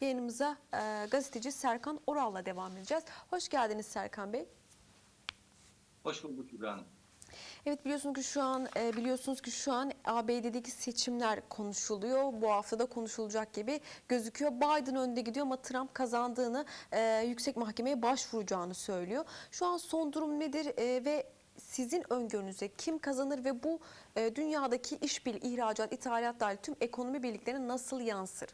yayınımıza e, gazeteci Serkan Oral'la devam edeceğiz. Hoş geldiniz Serkan Bey. Hoş bulduk Hanım. Evet biliyorsunuz ki şu an e, biliyorsunuz ki şu an ABD'deki seçimler konuşuluyor. Bu haftada konuşulacak gibi gözüküyor. Biden önde gidiyor ama Trump kazandığını e, yüksek mahkemeye başvuracağını söylüyor. Şu an son durum nedir e, ve sizin öngörünüze kim kazanır ve bu e, dünyadaki işbirliği, ihracat, ithalat dahil tüm ekonomi birliklerine nasıl yansır?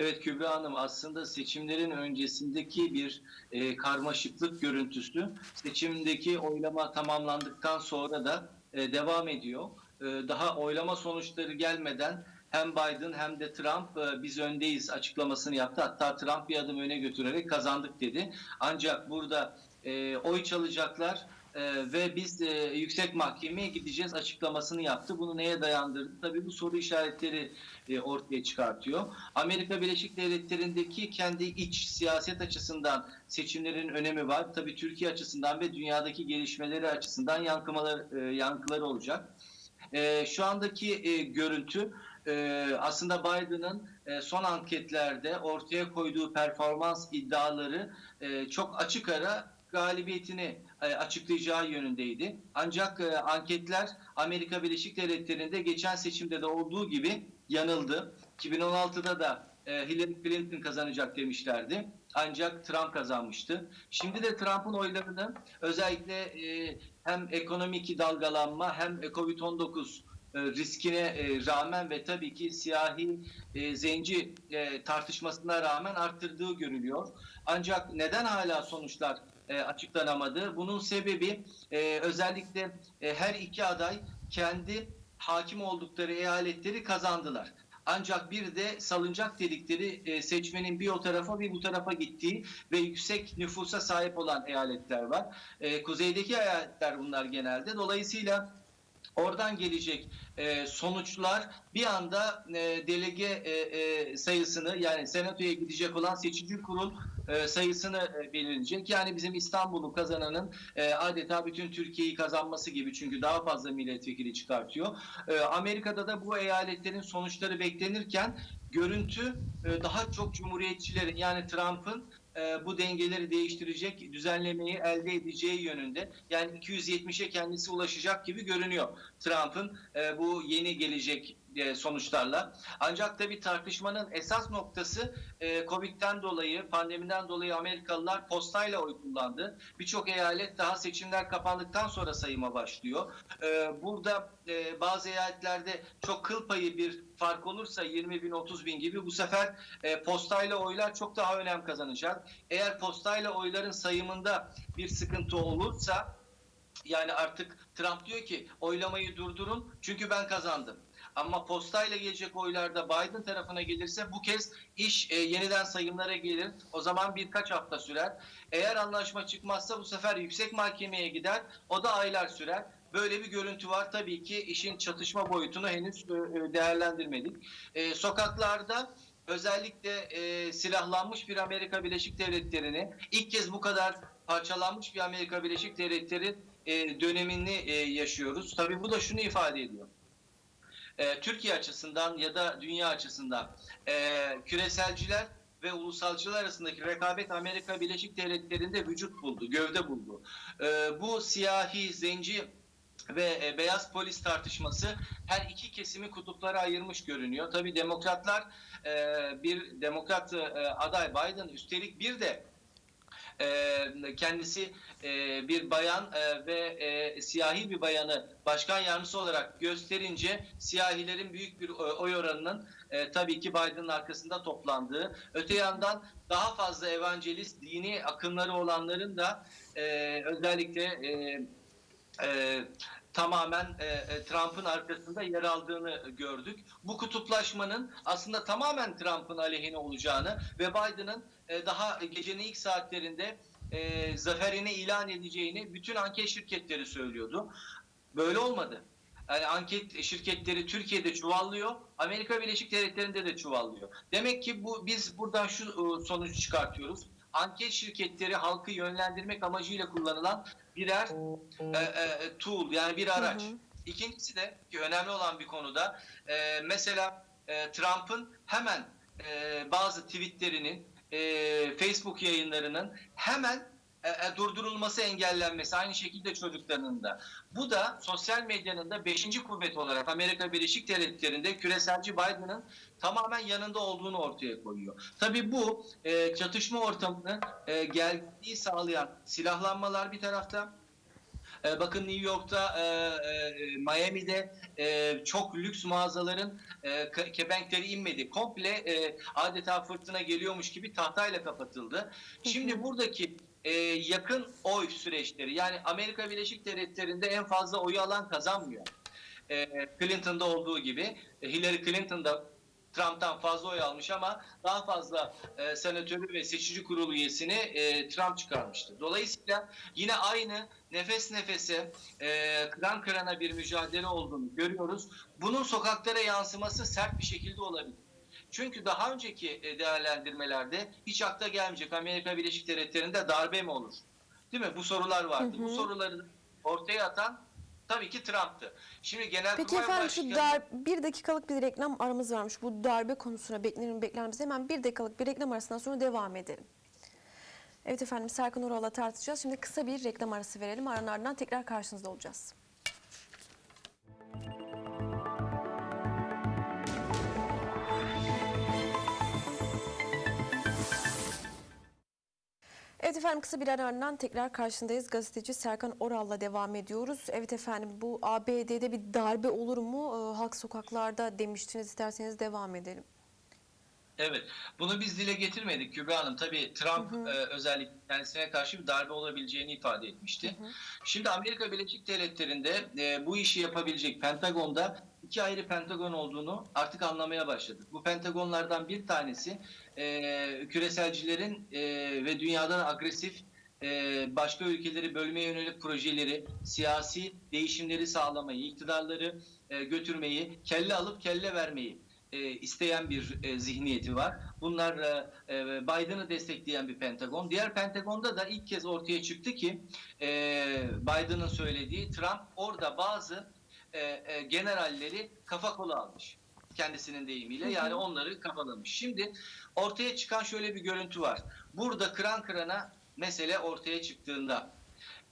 Evet Kübra Hanım aslında seçimlerin öncesindeki bir e, karmaşıklık görüntüsü seçimdeki oylama tamamlandıktan sonra da e, devam ediyor. E, daha oylama sonuçları gelmeden hem Biden hem de Trump e, biz öndeyiz açıklamasını yaptı. Hatta Trump bir adım öne götürerek kazandık dedi. Ancak burada e, oy çalacaklar e, ve biz e, yüksek mahkemeye gideceğiz açıklamasını yaptı. Bunu neye dayandırdı? Tabii bu soru işaretleri e, ortaya çıkartıyor. Amerika Birleşik Devletleri'ndeki kendi iç siyaset açısından seçimlerin önemi var. Tabii Türkiye açısından ve dünyadaki gelişmeleri açısından yankımalar, e, yankıları olacak. E, şu andaki e, görüntü e, aslında Biden'ın e, son anketlerde ortaya koyduğu performans iddiaları e, çok açık ara galibiyetini e, açıklayacağı yönündeydi. Ancak e, anketler Amerika Birleşik Devletleri'nde geçen seçimde de olduğu gibi yanıldı. 2016'da da e, Hillary Clinton kazanacak demişlerdi. Ancak Trump kazanmıştı. Şimdi de Trump'ın oylarını özellikle hem ekonomik dalgalanma hem Covid-19 e, riskine rağmen ve tabii ki siyahi zenci tartışmasına rağmen arttırdığı görülüyor. Ancak neden hala sonuçlar e, açıklanamadı? Bunun sebebi e, özellikle e, her iki aday kendi hakim oldukları eyaletleri kazandılar. Ancak bir de salıncak dedikleri seçmenin bir o tarafa bir bu tarafa gittiği ve yüksek nüfusa sahip olan eyaletler var. Kuzeydeki eyaletler bunlar genelde. Dolayısıyla Oradan gelecek sonuçlar bir anda delege sayısını yani senatoya gidecek olan seçici kurul e, sayısını e, belirleyecek. Yani bizim İstanbul'u kazananın e, adeta bütün Türkiye'yi kazanması gibi çünkü daha fazla milletvekili çıkartıyor. Amerika'da da bu eyaletlerin sonuçları beklenirken görüntü daha çok cumhuriyetçilerin yani Trump'ın bu dengeleri değiştirecek düzenlemeyi elde edeceği yönünde. Yani 270'e kendisi ulaşacak gibi görünüyor Trump'ın bu yeni gelecek sonuçlarla. Ancak tabii tartışmanın esas noktası e, Covid'den dolayı, pandemiden dolayı Amerikalılar postayla oy kullandı. Birçok eyalet daha seçimler kapandıktan sonra sayıma başlıyor. E, burada e, bazı eyaletlerde çok kıl payı bir fark olursa 20 bin 30 bin gibi bu sefer e, postayla oylar çok daha önem kazanacak. Eğer postayla oyların sayımında bir sıkıntı olursa yani artık Trump diyor ki oylamayı durdurun çünkü ben kazandım. Ama postayla gelecek oylarda Biden tarafına gelirse bu kez iş e, yeniden sayımlara gelir. O zaman birkaç hafta sürer. Eğer anlaşma çıkmazsa bu sefer yüksek mahkemeye gider. O da aylar sürer. Böyle bir görüntü var. Tabii ki işin çatışma boyutunu henüz e, e, değerlendirmedik. E, sokaklarda özellikle e, silahlanmış bir Amerika Birleşik Devletleri'ni ilk kez bu kadar parçalanmış bir Amerika Birleşik Devletleri e, dönemini e, yaşıyoruz. Tabii bu da şunu ifade ediyor. E, Türkiye açısından ya da dünya açısından e, küreselciler ve ulusalcılar arasındaki rekabet Amerika Birleşik Devletleri'nde vücut buldu, gövde buldu. Bu siyahi, zenci ve beyaz polis tartışması her iki kesimi kutuplara ayırmış görünüyor. Tabii demokratlar bir demokrat aday Biden üstelik bir de kendisi e, bir bayan e, ve e, siyahi bir bayanı başkan yardımcısı olarak gösterince siyahilerin büyük bir oy oranının tabii ki Biden'ın arkasında toplandığı. Öte yandan daha fazla evangelist dini akımları olanların da özellikle e, tamamen e, e, Trump'ın arkasında yer aldığını gördük. Bu kutuplaşmanın aslında tamamen Trump'ın aleyhine olacağını ve Biden'ın e, daha gecenin ilk saatlerinde e, zaferini ilan edeceğini bütün anket şirketleri söylüyordu. Böyle olmadı. Yani anket şirketleri Türkiye'de çuvallıyor, Amerika Birleşik Devletleri'nde de çuvallıyor. Demek ki bu biz buradan şu e, sonucu çıkartıyoruz. Anket şirketleri halkı yönlendirmek amacıyla kullanılan birer e, e, tool yani bir araç. Hı hı. İkincisi de ki önemli olan bir konuda e, mesela e, Trump'ın hemen e, bazı tweetlerinin, e, Facebook yayınlarının hemen e, e, durdurulması, engellenmesi. Aynı şekilde çocuklarının da. Bu da sosyal medyanın da 5. kuvvet olarak Amerika Birleşik Devletleri'nde küreselci Biden'ın tamamen yanında olduğunu ortaya koyuyor. Tabii bu e, çatışma ortamını e, geldiği sağlayan silahlanmalar bir tarafta, e, Bakın New York'ta, e, Miami'de çok lüks mağazaların ke- kepenkleri inmedi. Komple adeta fırtına geliyormuş gibi tahtayla kapatıldı. Şimdi buradaki e, yakın oy süreçleri yani Amerika Birleşik Devletleri'nde en fazla oyu alan kazanmıyor. E, Clinton'da olduğu gibi e, Hillary Clinton da Trump'tan fazla oy almış ama daha fazla e, senatörü ve seçici kurulu üyesini e, Trump çıkarmıştı. Dolayısıyla yine aynı nefes nefese, e, kıran kırana bir mücadele olduğunu görüyoruz. Bunun sokaklara yansıması sert bir şekilde olabilir. Çünkü daha önceki e, değerlendirmelerde hiç akla gelmeyecek Amerika Birleşik Devletleri'nde darbe mi olur? Değil mi? Bu sorular vardı. Hı hı. Bu soruları ortaya atan tabii ki Trump'tı. Şimdi genel Peki efendim Başkanı... şu dar, bir dakikalık bir reklam aramız varmış. Bu darbe konusuna beklenelim beklenmemiz hemen bir dakikalık bir reklam arasından sonra devam edelim. Evet efendim Serkan Oral'la tartışacağız. Şimdi kısa bir reklam arası verelim. Aranın ardından tekrar karşınızda olacağız. Evet efendim kısa bir ara ardından tekrar karşındayız. Gazeteci Serkan Oral'la devam ediyoruz. Evet efendim bu ABD'de bir darbe olur mu? Ee, halk sokaklarda demiştiniz. İsterseniz devam edelim. Evet. Bunu biz dile getirmedik Kübra Hanım. Tabii Trump e, özellikle kendisine karşı bir darbe olabileceğini ifade etmişti. Şimdi Amerika Birleşik Devletleri'nde e, bu işi yapabilecek Pentagon'da iki ayrı Pentagon olduğunu artık anlamaya başladık. Bu Pentagonlardan bir tanesi e, küreselcilerin e, ve dünyadan agresif e, başka ülkeleri bölmeye yönelik projeleri, siyasi değişimleri sağlamayı, iktidarları e, götürmeyi, kelle alıp kelle vermeyi e, isteyen bir e, zihniyeti var. Bunlar e, e, Biden'ı destekleyen bir Pentagon. Diğer Pentagon'da da ilk kez ortaya çıktı ki e, Biden'ın söylediği Trump orada bazı e, e, generalleri kafa kola almış. Kendisinin deyimiyle yani onları kafalamış. Şimdi ortaya çıkan şöyle bir görüntü var. Burada kıran kırana mesele ortaya çıktığında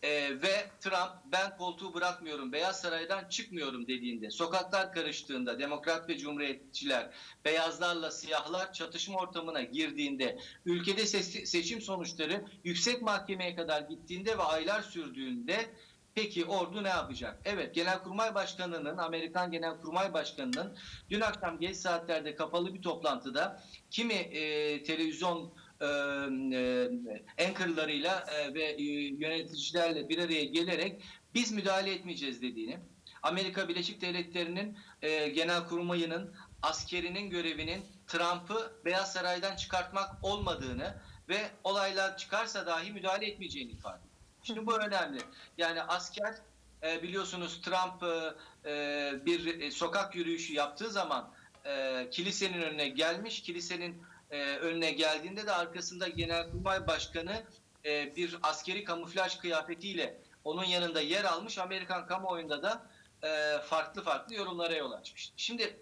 e, ve Trump ben koltuğu bırakmıyorum, Beyaz Saray'dan çıkmıyorum dediğinde, sokaklar karıştığında, demokrat ve cumhuriyetçiler, beyazlarla siyahlar çatışma ortamına girdiğinde, ülkede se- seçim sonuçları yüksek mahkemeye kadar gittiğinde ve aylar sürdüğünde Peki ordu ne yapacak? Evet Genelkurmay Başkanı'nın, Amerikan Genelkurmay Başkanı'nın dün akşam geç saatlerde kapalı bir toplantıda kimi e, televizyon e, e, e, ve e, yöneticilerle bir araya gelerek biz müdahale etmeyeceğiz dediğini, Amerika Birleşik Devletleri'nin e, genel kurmayının askerinin görevinin Trump'ı Beyaz Saray'dan çıkartmak olmadığını ve olaylar çıkarsa dahi müdahale etmeyeceğini ifade. Şimdi bu önemli. Yani asker e, biliyorsunuz Trump e, e, bir e, sokak yürüyüşü yaptığı zaman e, kilisenin önüne gelmiş. Kilisenin e, önüne geldiğinde de arkasında Genelkurmay Başkanı e, bir askeri kamuflaj kıyafetiyle onun yanında yer almış. Amerikan kamuoyunda da e, farklı farklı yorumlara yol açmış. Şimdi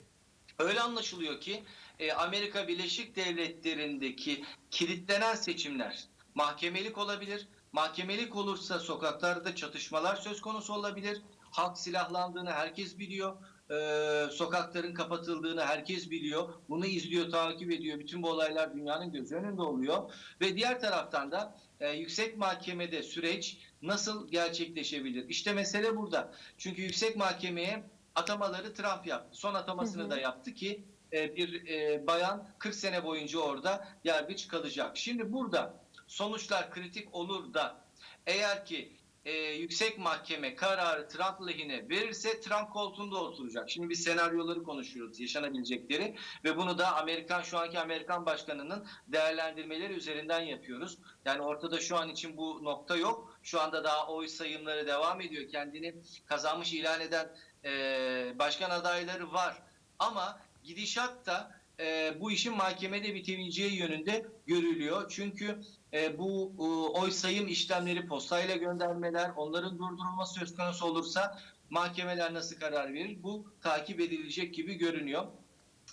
öyle anlaşılıyor ki e, Amerika Birleşik Devletleri'ndeki kilitlenen seçimler mahkemelik olabilir. Mahkemelik olursa sokaklarda çatışmalar söz konusu olabilir. Halk silahlandığını herkes biliyor. Ee, sokakların kapatıldığını herkes biliyor. Bunu izliyor, takip ediyor. Bütün bu olaylar dünyanın göz önünde oluyor. Ve diğer taraftan da e, yüksek mahkemede süreç nasıl gerçekleşebilir? İşte mesele burada. Çünkü yüksek mahkemeye atamaları Trump yaptı. Son atamasını Hı hı. da yaptı ki e, bir e, bayan 40 sene boyunca orada yargıç kalacak. Şimdi burada sonuçlar kritik olur da eğer ki e, yüksek mahkeme kararı Trump lehine verirse Trump koltuğunda oturacak. Şimdi biz senaryoları konuşuyoruz, yaşanabilecekleri ve bunu da Amerikan şu anki Amerikan başkanının değerlendirmeleri üzerinden yapıyoruz. Yani ortada şu an için bu nokta yok. Şu anda daha oy sayımları devam ediyor. Kendini kazanmış ilan eden e, başkan adayları var. Ama gidişat da e, bu işin mahkemede bitebileceği yönünde görülüyor. Çünkü e, bu e, oy sayım işlemleri postayla göndermeler, onların durdurulması söz konusu olursa mahkemeler nasıl karar verir? Bu takip edilecek gibi görünüyor.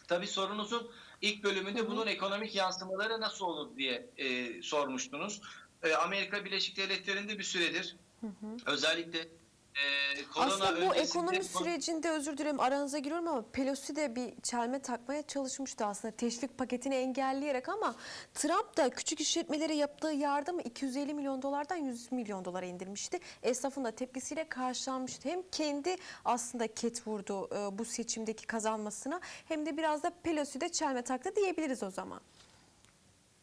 Tabii sorunuzun ilk bölümünde bunun ekonomik yansımaları nasıl olur diye e, sormuştunuz. E, Amerika Birleşik Devletleri'nde bir süredir Hı hı. özellikle e, korona Aslında bu öncesinde- ekonomi sürecinde özür dilerim aranıza giriyorum ama Pelosi de bir çelme takmaya çalışmıştı aslında teşvik paketini engelleyerek ama Trump da küçük işletmelere yaptığı yardımı 250 milyon dolardan 100 milyon dolara indirmişti. Esnafın da tepkisiyle karşılanmıştı. Hem kendi aslında ket vurdu e, bu seçimdeki kazanmasına hem de biraz da Pelosi de çelme taktı diyebiliriz o zaman.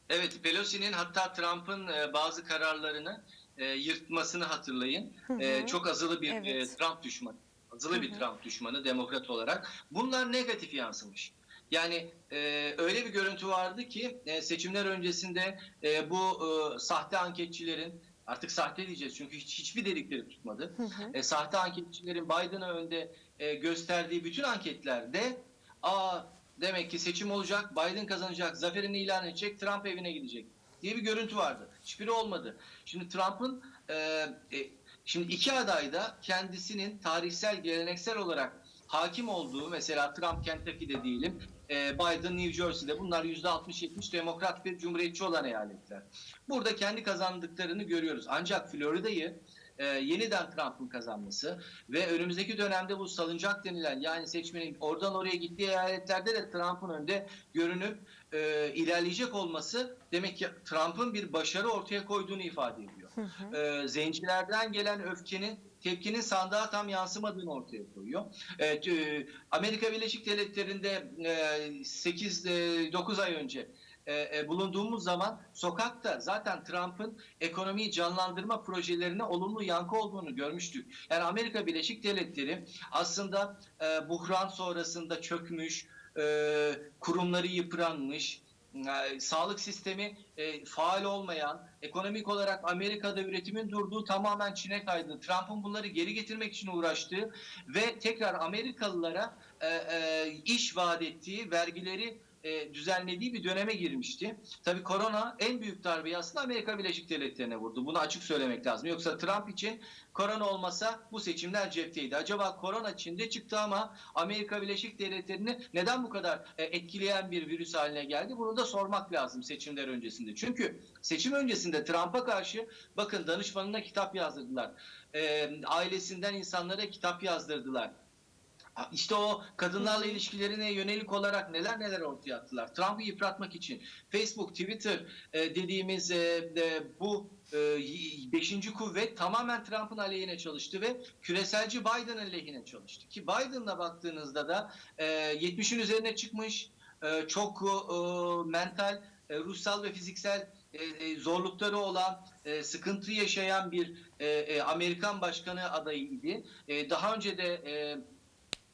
Evet, Pelosi'nin hatta Trump'ın e, bazı kararlarını e, yırtmasını hatırlayın. Hı hı. E, çok azılı bir Evet. e, Trump düşmanı. Azılı Hı bir hı. Trump düşmanı demokrat olarak. Bunlar negatif yansımış. Yani e, öyle bir görüntü vardı ki e, seçimler öncesinde e, bu e, sahte anketçilerin artık sahte diyeceğiz çünkü hiç, hiçbir dedikleri tutmadı. Hı hı. E, sahte anketçilerin Biden'a önde e, gösterdiği bütün anketlerde aa demek ki seçim olacak, Biden kazanacak, zaferini ilan edecek, Trump evine gidecek diye bir görüntü vardı. Hiçbiri olmadı. Şimdi Trump'ın e, e, şimdi iki aday da kendisinin tarihsel, geleneksel olarak hakim olduğu mesela Trump Kentucky'de diyelim, e, Biden New Jersey'de bunlar %60-70 demokrat ve cumhuriyetçi olan eyaletler. Burada kendi kazandıklarını görüyoruz. Ancak Florida'yı e, yeniden Trump'ın kazanması ve önümüzdeki dönemde bu salıncak denilen yani seçmenin oradan oraya gittiği eyaletlerde de Trump'ın önde görünüp e, ilerleyecek olması demek ki Trump'ın bir başarı ortaya koyduğunu ifade ediyor. Hı hı. E, zencilerden gelen öfkenin tepkinin sandığa tam yansımadığını ortaya koyuyor. Evet, e, Amerika Birleşik Devletleri'nde 8-9 ay önce e, e, bulunduğumuz zaman sokakta zaten Trump'ın ekonomiyi canlandırma projelerine olumlu yankı olduğunu görmüştük. Yani Amerika Birleşik Devletleri aslında e, buhran sonrasında çökmüş, kurumları yıpranmış, sağlık sistemi faal olmayan, ekonomik olarak Amerika'da üretimin durduğu tamamen Çin'e kaydı. Trump'ın bunları geri getirmek için uğraştığı ve tekrar Amerikalılara iş vaat ettiği vergileri e, düzenlediği bir döneme girmişti. Tabii korona en büyük darbeyi aslında Amerika Birleşik Devletleri'ne vurdu. Bunu açık söylemek lazım. Yoksa Trump için korona olmasa bu seçimler cepteydi. Acaba korona Çin'de çıktı ama Amerika Birleşik Devletleri'ni neden bu kadar e, etkileyen bir virüs haline geldi? Bunu da sormak lazım seçimler öncesinde. Çünkü seçim öncesinde Trump'a karşı bakın danışmanına kitap yazdırdılar. E, ailesinden insanlara kitap yazdırdılar. İşte o kadınlarla ilişkilerine yönelik olarak neler neler ortaya attılar. Trump'ı yıpratmak için Facebook, Twitter e, dediğimiz e, e, bu beşinci kuvvet tamamen Trump'ın aleyhine çalıştı ve küreselci Biden'ın lehine çalıştı. Ki Biden'la baktığınızda da e, 70'in üzerine çıkmış, çok mental, ruhsal ve fiziksel zorlukları olan, sıkıntı yaşayan bir Amerikan başkanı adayıydı. Daha önce de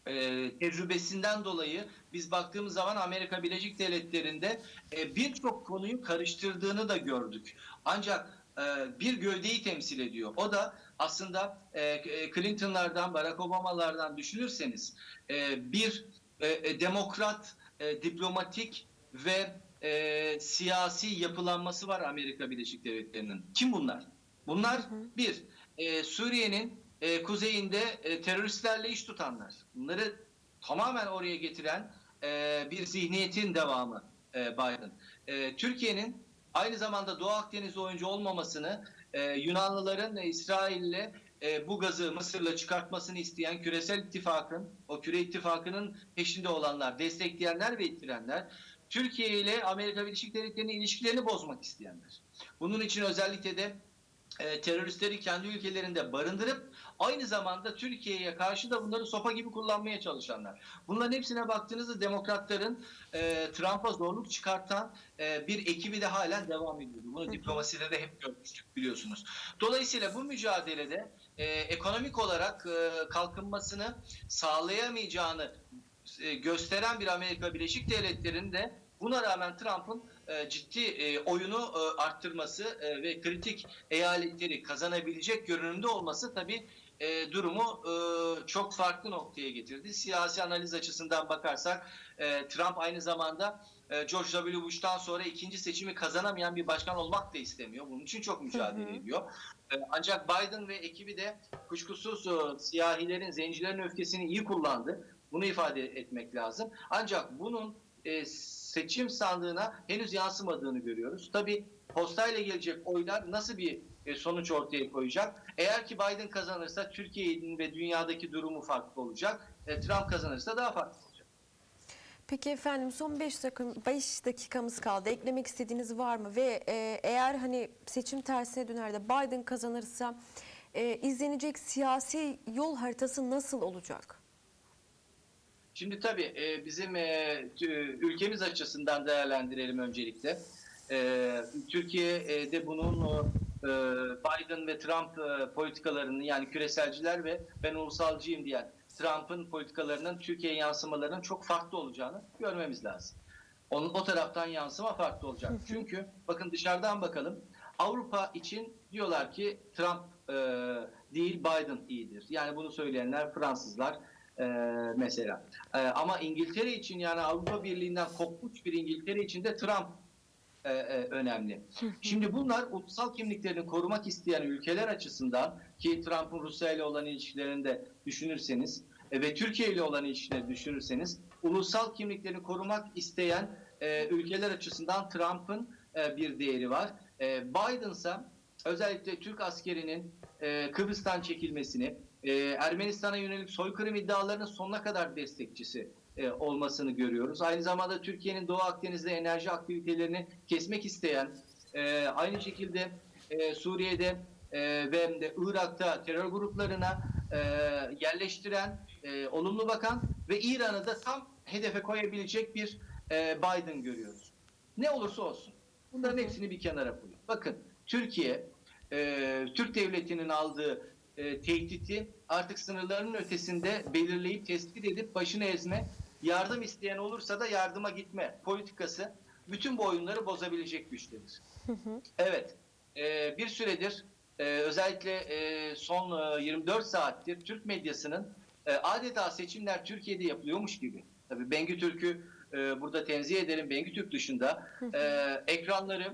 e, e, tecrübesinden dolayı biz baktığımız zaman Amerika Birleşik Devletleri'nde e, birçok konuyu karıştırdığını da gördük. Ancak e, bir gövdeyi temsil ediyor. O da aslında e, Clinton'lardan, Barack Obama'lardan düşünürseniz e, bir e, e, demokrat, e, diplomatik ve e, siyasi yapılanması var Amerika Birleşik Devletleri'nin. Kim bunlar? Bunlar bir, e, Suriye'nin e, kuzeyinde e, teröristlerle iş tutanlar. Bunları tamamen oraya getiren e, bir zihniyetin devamı e, Biden. E, Türkiye'nin aynı zamanda Doğu Akdeniz oyuncu olmamasını e, Yunanlıların e, İsrail'le e, bu gazı Mısır'la çıkartmasını isteyen küresel ittifakın, o küre ittifakının peşinde olanlar, destekleyenler ve ittirenler, Türkiye ile Amerika Birleşik Devletleri'nin ilişkilerini bozmak isteyenler. Bunun için özellikle de e, teröristleri kendi ülkelerinde barındırıp aynı zamanda Türkiye'ye karşı da bunları sopa gibi kullanmaya çalışanlar. Bunların hepsine baktığınızda demokratların e, Trump'a zorluk çıkartan e, bir ekibi de halen devam ediyor. Bunu diplomaside de hep görmüştük biliyorsunuz. Dolayısıyla bu mücadelede e, ekonomik olarak e, kalkınmasını sağlayamayacağını e, gösteren bir Amerika Birleşik Devletleri'nin de buna rağmen Trump'ın e, ciddi e, oyunu e, arttırması e, ve kritik eyaletleri kazanabilecek görünümde olması tabii e, durumu e, çok farklı noktaya getirdi. Siyasi analiz açısından bakarsak e, Trump aynı zamanda e, George W. Bush'tan sonra ikinci seçimi kazanamayan bir başkan olmak da istemiyor. Bunun için çok mücadele Hı hı. ediyor. E, ancak Biden ve ekibi de kuşkusuz e, siyahilerin, zencilerin öfkesini iyi kullandı. Bunu ifade etmek lazım. Ancak bunun e, seçim sandığına henüz yansımadığını görüyoruz. Tabii postayla gelecek oylar nasıl bir e, sonuç ortaya koyacak? Eğer ki Biden kazanırsa Türkiye'nin ve dünyadaki durumu farklı olacak. E, Trump kazanırsa daha farklı olacak. Peki efendim son 5 dakika, 5 dakikamız kaldı. Eklemek istediğiniz var mı? Ve e, eğer hani seçim tersine döner de Biden kazanırsa e, izlenecek siyasi yol haritası nasıl olacak? Şimdi tabii e, bizim e, ülkemiz açısından değerlendirelim öncelikle. E, Türkiye'de bunun e, Biden ve Trump e, politikalarını yani küreselciler ve ben ulusalcıyım diyen Trump'ın politikalarının Türkiye yansımalarının çok farklı olacağını görmemiz lazım. Onun o taraftan yansıma farklı olacak. Çünkü bakın dışarıdan bakalım. Avrupa için diyorlar ki Trump e, değil Biden iyidir. Yani bunu söyleyenler Fransızlar e, mesela. E, ama İngiltere için yani Avrupa Birliği'nden kopmuş bir İngiltere için de Trump e, e, önemli. Şimdi bunlar ulusal kimliklerini korumak isteyen ülkeler açısından ki Trump'ın Rusya ile olan ilişkilerini de düşünürseniz e, ve Türkiye ile olan ilişkileri düşünürseniz ulusal kimliklerini korumak isteyen e, ülkeler açısından Trump'ın e, bir değeri var. E, Biden ise özellikle Türk askerinin e, Kıbrıs'tan çekilmesini, e, Ermenistan'a yönelik soykırım iddialarının sonuna kadar destekçisi e, olmasını görüyoruz. Aynı zamanda Türkiye'nin Doğu Akdeniz'de enerji aktivitelerini kesmek isteyen, e, aynı şekilde e, Suriye'de e, ve de Irak'ta terör gruplarına e, yerleştiren, e, olumlu bakan ve İran'ı da tam hedefe koyabilecek bir e, Biden görüyoruz. Ne olursa olsun. Bunların hepsini bir kenara koyun. Bakın Türkiye, e, Türk devletinin aldığı e, tehditi artık sınırlarının ötesinde belirleyip tespit edip başını ezme, yardım isteyen olursa da yardıma gitme politikası bütün bu oyunları bozabilecek güçtedir. Evet, e, bir süredir e, özellikle e, son e, 24 saattir Türk medyasının e, adeta seçimler Türkiye'de yapılıyormuş gibi. Tabii Bengü Türk'ü e, burada tenzih ederim. Bengü Türk dışında e, ekranları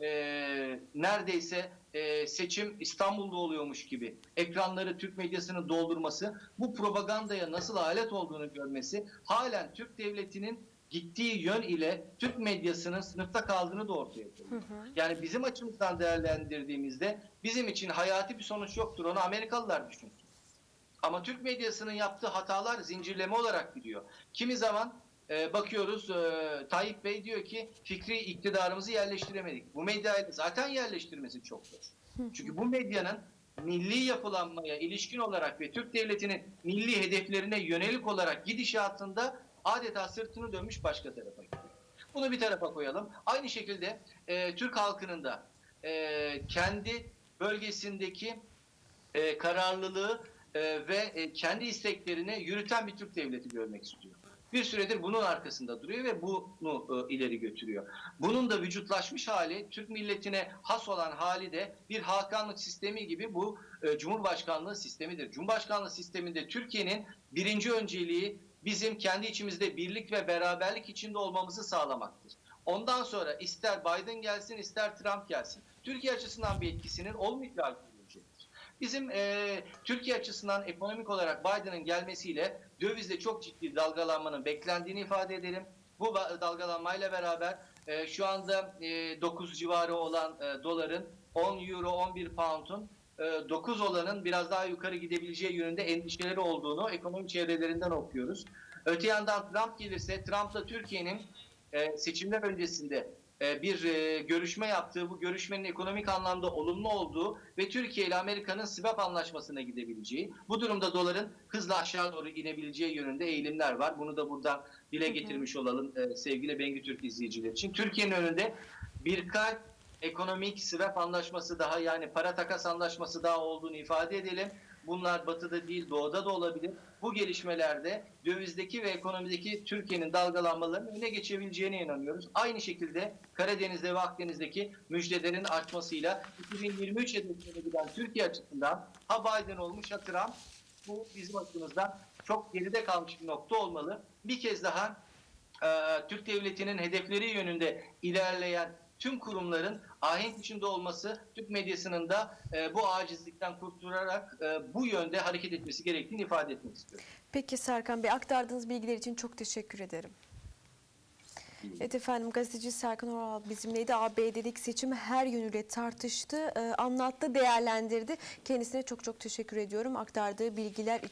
e, neredeyse e, seçim İstanbul'da oluyormuş gibi ekranları Türk medyasının doldurması, bu propagandaya nasıl alet olduğunu görmesi, halen Türk devletinin gittiği yön ile Türk medyasının sınıfta kaldığını da ortaya koyuyor. Yani bizim açımızdan değerlendirdiğimizde bizim için hayati bir sonuç yoktur. Onu Amerikalılar düşünsün. Ama Türk medyasının yaptığı hatalar zincirleme olarak gidiyor. Kimi zaman e, bakıyoruz e, Tayyip Bey diyor ki fikri iktidarımızı yerleştiremedik. Bu medyayı zaten yerleştirmesi çok zor. Çünkü bu medyanın milli yapılanmaya ilişkin olarak ve Türk devletinin milli hedeflerine yönelik olarak gidişatında adeta sırtını dönmüş başka tarafa gidiyor. Bunu bir tarafa koyalım. Aynı şekilde e, Türk halkının da e, kendi bölgesindeki e, kararlılığı e, ve e, kendi isteklerini yürüten bir Türk devleti görmek istiyor. Bir süredir bunun arkasında duruyor ve bunu e, ileri götürüyor. Bunun da vücutlaşmış hali, Türk milletine has olan hali de bir hakanlık sistemi gibi bu e, Cumhurbaşkanlığı sistemidir. Cumhurbaşkanlığı sisteminde Türkiye'nin birinci önceliği bizim kendi içimizde birlik ve beraberlik içinde olmamızı sağlamaktır. Ondan sonra ister Biden gelsin ister Trump gelsin. Türkiye açısından bir etkisinin olmayacağı. Bizim e, Türkiye açısından ekonomik olarak Biden'ın gelmesiyle dövizde çok ciddi dalgalanmanın beklendiğini ifade edelim. Bu dalgalanmayla beraber e, şu anda e, 9 civarı olan e, doların 10 euro 11 pound'un e, 9 olanın biraz daha yukarı gidebileceği yönünde endişeleri olduğunu ekonomi çevrelerinden okuyoruz. Öte yandan Trump gelirse Trump'la Türkiye'nin e, seçimler öncesinde e, bir e, görüşme yaptığı, bu görüşmenin ekonomik anlamda olumlu olduğu ve Türkiye ile Amerika'nın swap anlaşmasına gidebileceği, bu durumda doların hızla aşağı doğru inebileceği yönünde eğilimler var. Bunu da buradan dile getirmiş olalım e, sevgili Bengü Türk izleyiciler için. Türkiye'nin önünde birkaç ekonomik swap anlaşması daha yani para takas anlaşması daha olduğunu ifade edelim. Bunlar batıda değil doğuda da olabilir. Bu gelişmelerde dövizdeki ve ekonomideki Türkiye'nin dalgalanmalarının öne geçebileceğine inanıyoruz. Aynı şekilde Karadeniz'de ve Akdeniz'deki müjdelerin artmasıyla 2023 hedeflerine giden Türkiye açısından ha Biden olmuş ha Trump bu bizim açımızdan çok geride kalmış bir nokta olmalı. Bir kez daha Türk Devleti'nin hedefleri yönünde ilerleyen tüm kurumların ahenk içinde olması, Türk medyasının da e, bu acizlikten kurtularak e, bu yönde hareket etmesi gerektiğini ifade etmek istiyorum. Peki Serkan Bey aktardığınız bilgiler için çok teşekkür ederim. Evet efendim gazeteci Serkan Oral bizimleydi. ABD'deki seçimi her yönüyle tartıştı, e, anlattı, değerlendirdi. Kendisine çok çok teşekkür ediyorum. Aktardığı bilgiler için